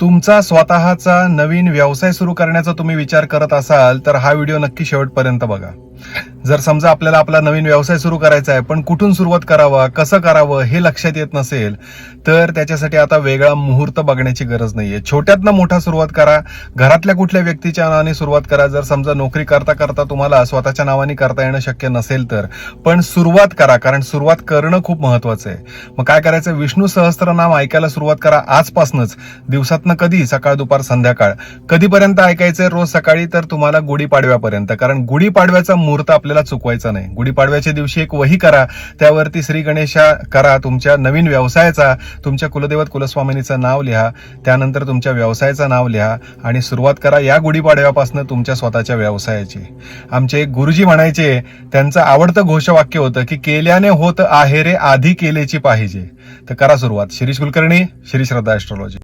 तुमचा स्वतःचा नवीन व्यवसाय सुरू करण्याचा तुम्ही विचार करत असाल तर हा व्हिडिओ नक्की शेवटपर्यंत बघा. जर समजा आपल्याला आपला नवीन व्यवसाय सुरू करायचा आहे पण कुठून सुरुवात करावा कसं करावं हे लक्षात येत नसेल तर त्याच्यासाठी आता वेगळा मुहूर्त बघण्याची गरज नाहीये. छोट्यातनं मोठा सुरुवात करा घरातल्या कुठल्या व्यक्तीच्या नावाने सुरुवात करा. जर समजा नोकरी करता करता तुम्हाला स्वतःच्या नावाने करता येणं शक्य नसेल तर पण सुरुवात करा कारण सुरुवात करणं खूप महत्वाचं आहे. मग काय करायचं? विष्णू सहस्त्रनाम ऐकायला सुरुवात करा आजपासूनच. प्रयत्न कधी सकाळ दुपार संध्याकाळ. कधीपर्यंत ऐकायचंय रोज सकाळी तर तुम्हाला गुढीपाडव्यापर्यंत. कारण गुढीपाडव्याचा मुहूर्त आपल्याला चुकवायचा नाही. गुढीपाडव्याच्या दिवशी एक वही करा. त्यावरती श्री गणेशा करा. तुमच्या नवीन व्यवसायाचा तुमच्या कुलदेवत कुलस्वामिनीचं नाव लिहा. त्यानंतर तुमच्या व्यवसायाचं नाव लिहा. आणि सुरुवात करा या गुढीपाडव्यापासून तुमच्या स्वतःच्या व्यवसायाची. आमचे एक गुरुजी म्हणायचे त्यांचं आवडतं घोषवाक्य होतं की केल्याने होत आहे रे आधी केलेची पाहिजे. तर करा सुरुवात. शिरीष कुलकर्णी श्री श्रद्धा ऍस्ट्रॉलॉजी